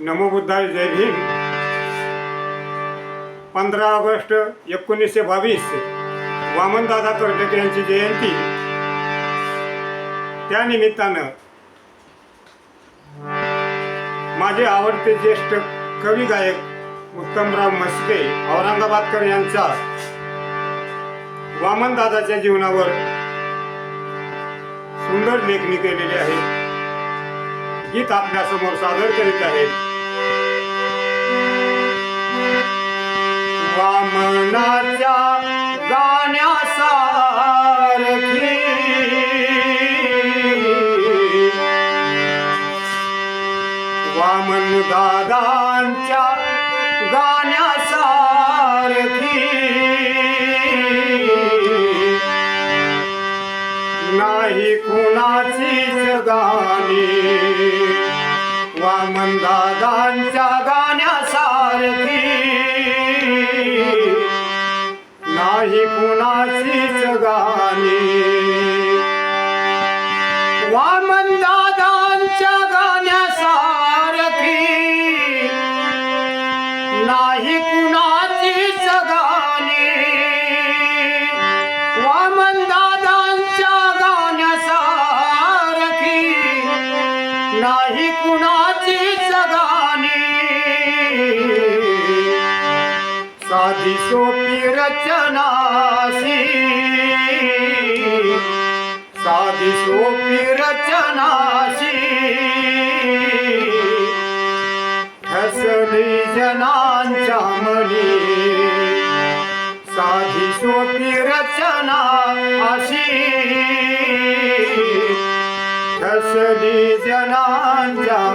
नमो बुद्धाय जय भीम. पंधरा ऑगस्ट एकोणीसशे बावीस वामनदादा कर्डक यांची जयंती. त्या निमित्तानं माझे आवडते ज्येष्ठ कवी गायक उत्तमराव म्हस्के औरंगाबादकर यांचा वामनदादाच्या जीवनावर सुंदर लेखणी केलेली आहे. गीत आपल्यासमोर सादर करीत आहे. वामनाच्या गाण्यासारखी. वामन दादांच्या गाण्यासारखी. नाही कुणाचीच गाणी. वामन दादांच्या गाण्यासारखी. नाही कुणाचीच गाणी. वामन दादांच्या गाण्यासारखी नाही कुणाचीच गाणी. वामन दादांच्या गाण्यासारखी नाही कुणाचीच साधी सोपी रचनाशी साधी सोपी रचनाशी ठसली जनांच्या मनी साधी सोपी रचना अशी ठसली जनांच्या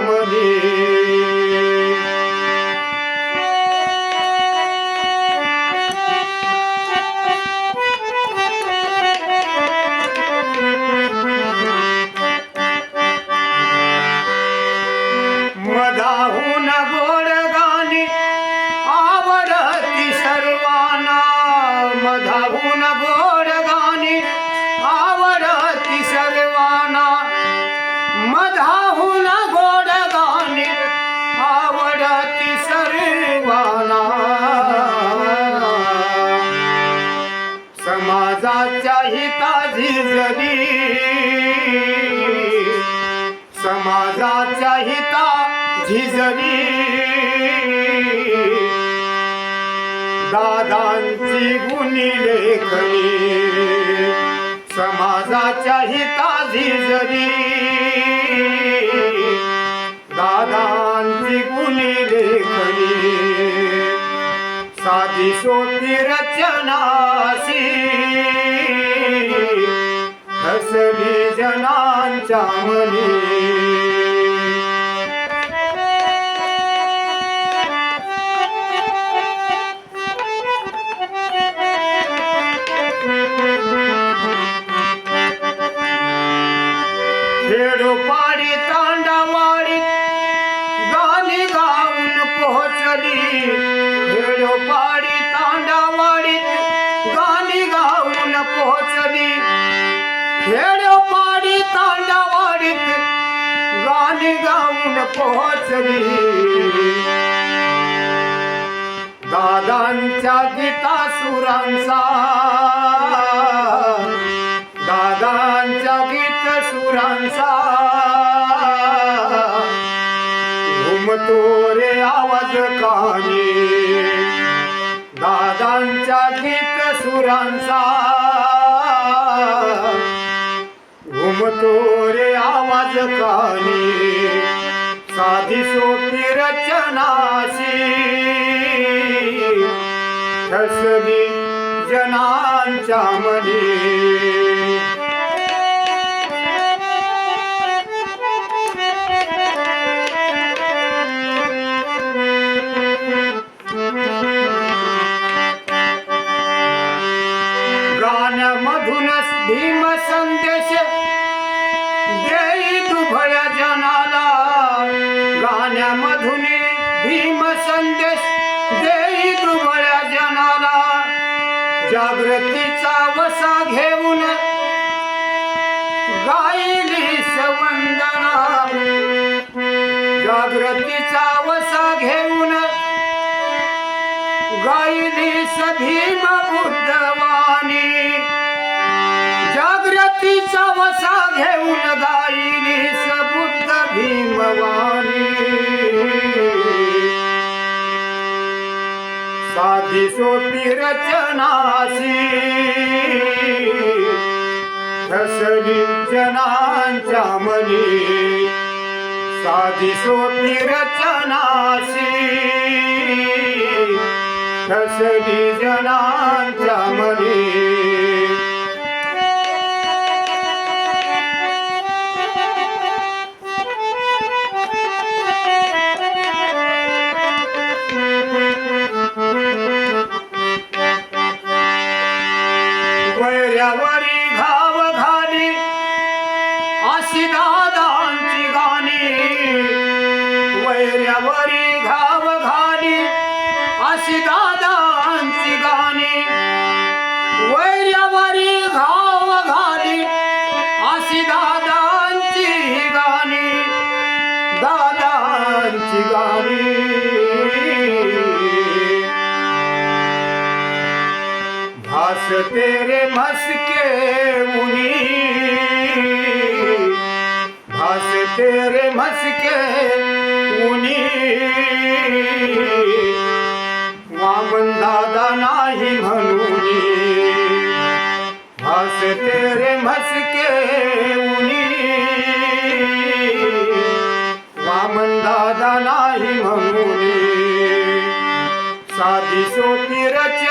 हिताची जरी समाजाच्या हिता झिजली दादांची गुणी लेखनी. समाजाच्या हिता झिजली दादांची गुणी लेखनी. साधी सोपी रचनाशी हसली जनांच्या मनी खेडोपाडी तांडावाडी खेडोपाडी तांडावाडीत गाणी गाऊन पोहोचली. दादांच्या गीता सुरांचा दादांच्या गीत सुरांचा. घुमतो रे आवाज कानी दादांच्या गीत सुरांचा. घुमतो रे आवाज कानी साधी सोपी रचनाशी ठसली जनांच्या मनी गाण्यामधूनच भीम संदेश देई दुभळ्या जनाला गाण्यामधून भीम संदेश. देई दुभळ्या जनाला जागृतीचा वसा घेऊन गायली सवंदना. जागृतीचा वसा घेऊन गायली बुद्धवाणी. असा घेऊन गायली बुद्ध भीमवाणी. साधी सोपी रचनाशी ठसली जनांच्या मनी. साधी सोपी रचनाशी ठसली जनांच्या मनी वैऱ्यावरी भास तेरे मस्के मुनि। भास तेरे मस्के मुनि। वामन दादा नाही म्हणूनी। भास तेरे मस्के मुनि। वामन दादा नाही म्हणूनी। साधी सोती रच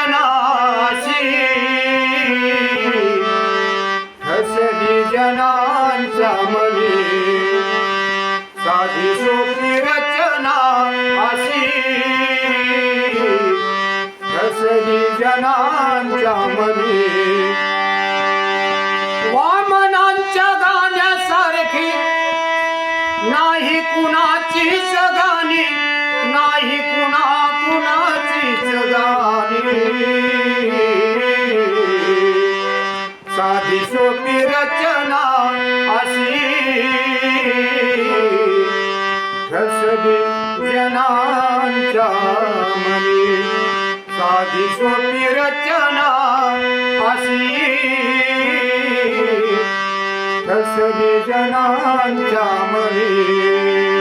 साधी सोपी रचना अशी. हसली जनांच्या मनी. वामनांच्या गाण्यासारखी. नाही कुणाची सगानी नाही कुणा कुणाची सगानी. साधी सोपी रचना अशी. ठसली जनांच्या मनी. साधी सोपी रचना अशी. ठसली जनांच्या मनी.